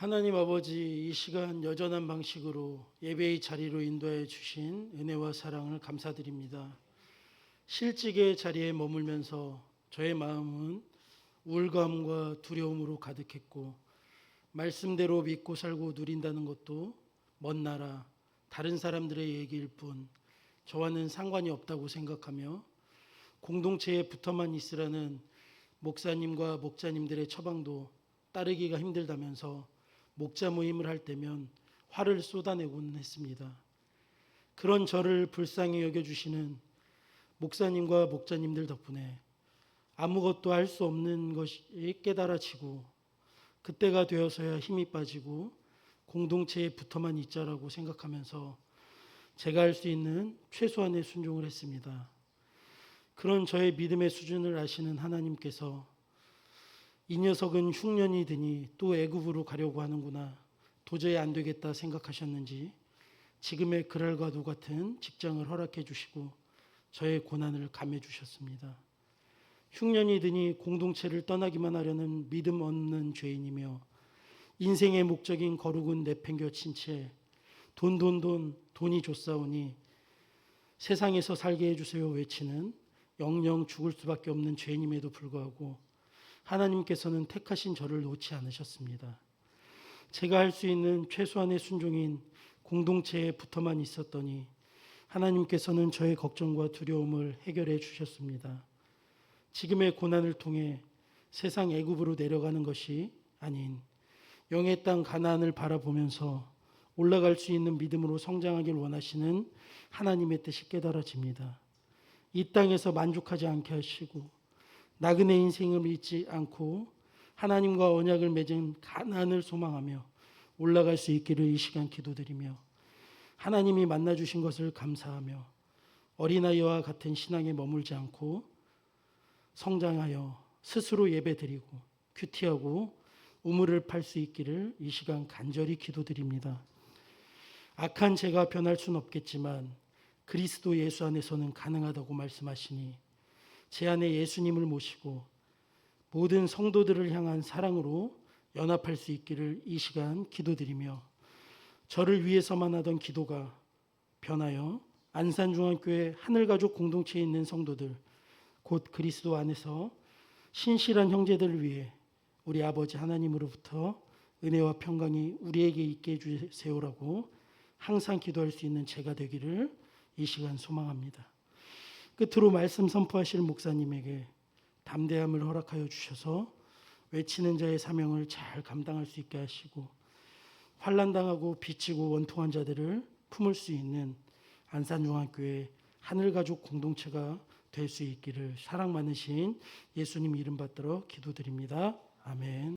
하나님 아버지 이 시간 여전한 방식으로 예배의 자리로 인도해 주신 은혜와 사랑을 감사드립니다. 실직의 자리에 머물면서 저의 마음은 우울감과 두려움으로 가득했고 말씀대로 믿고 살고 누린다는 것도 먼 나라 다른 사람들의 얘기일 뿐 저와는 상관이 없다고 생각하며 공동체에 붙어만 있으라는 목사님과 목자님들의 처방도 따르기가 힘들다면서 목자 모임을 할 때면 화를 쏟아내곤 했습니다. 그런 저를 불쌍히 여겨주시는 목사님과 목자님들 덕분에 아무것도 할 수 없는 것이 깨달아지고 그때가 되어서야 힘이 빠지고 공동체에 붙어만 있자라고 생각하면서 제가 할 수 있는 최소한의 순종을 했습니다. 그런 저의 믿음의 수준을 아시는 하나님께서 이 녀석은 흉년이 드니 또 애굽으로 가려고 하는구나. 도저히 안 되겠다 생각하셨는지 지금의 그랄과도 같은 직장을 허락해 주시고 저의 고난을 감해 주셨습니다. 흉년이 드니 공동체를 떠나기만 하려는 믿음 없는 죄인이며 인생의 목적인 거룩은 내팽겨친 채 돈, 돈, 돈, 돈이 좋사오니 세상에서 살게 해주세요 외치는 영영 죽을 수밖에 없는 죄인임에도 불구하고 하나님께서는 택하신 저를 놓지 않으셨습니다. 제가 할 수 있는 최소한의 순종인 공동체에 붙어만 있었더니 하나님께서는 저의 걱정과 두려움을 해결해 주셨습니다. 지금의 고난을 통해 세상 애굽으로 내려가는 것이 아닌 영의 땅 가나안을 바라보면서 올라갈 수 있는 믿음으로 성장하길 원하시는 하나님의 뜻이 깨달아집니다. 이 땅에서 만족하지 않게 하시고 나그네 인생을 잊지 않고 하나님과 언약을 맺은 가난을 소망하며 올라갈 수 있기를 이 시간 기도드리며 하나님이 만나 주신 것을 감사하며 어린아이와 같은 신앙에 머물지 않고 성장하여 스스로 예배드리고 큐티하고 우물을 팔 수 있기를 이 시간 간절히 기도드립니다. 악한 죄가 변할 수는 없겠지만 그리스도 예수 안에서는 가능하다고 말씀하시니 제 안에 예수님을 모시고 모든 성도들을 향한 사랑으로 연합할 수 있기를 이 시간 기도드리며 저를 위해서만 하던 기도가 변하여 안산중앙교회 하늘가족 공동체에 있는 성도들 곧 그리스도 안에서 신실한 형제들을 위해 우리 아버지 하나님으로부터 은혜와 평강이 우리에게 있게 해주세요라고 항상 기도할 수 있는 제가 되기를 이 시간 소망합니다. 끝으로 말씀 선포하실 목사님에게 담대함을 허락하여 주셔서 외치는 자의 사명을 잘 감당할 수 있게 하시고 환란 당하고 비치고 원통한 자들을 품을 수 있는 안산중앙교회 하늘가족 공동체가 될 수 있기를 사랑 많으신 예수님 이름 받들어 기도드립니다. 아멘.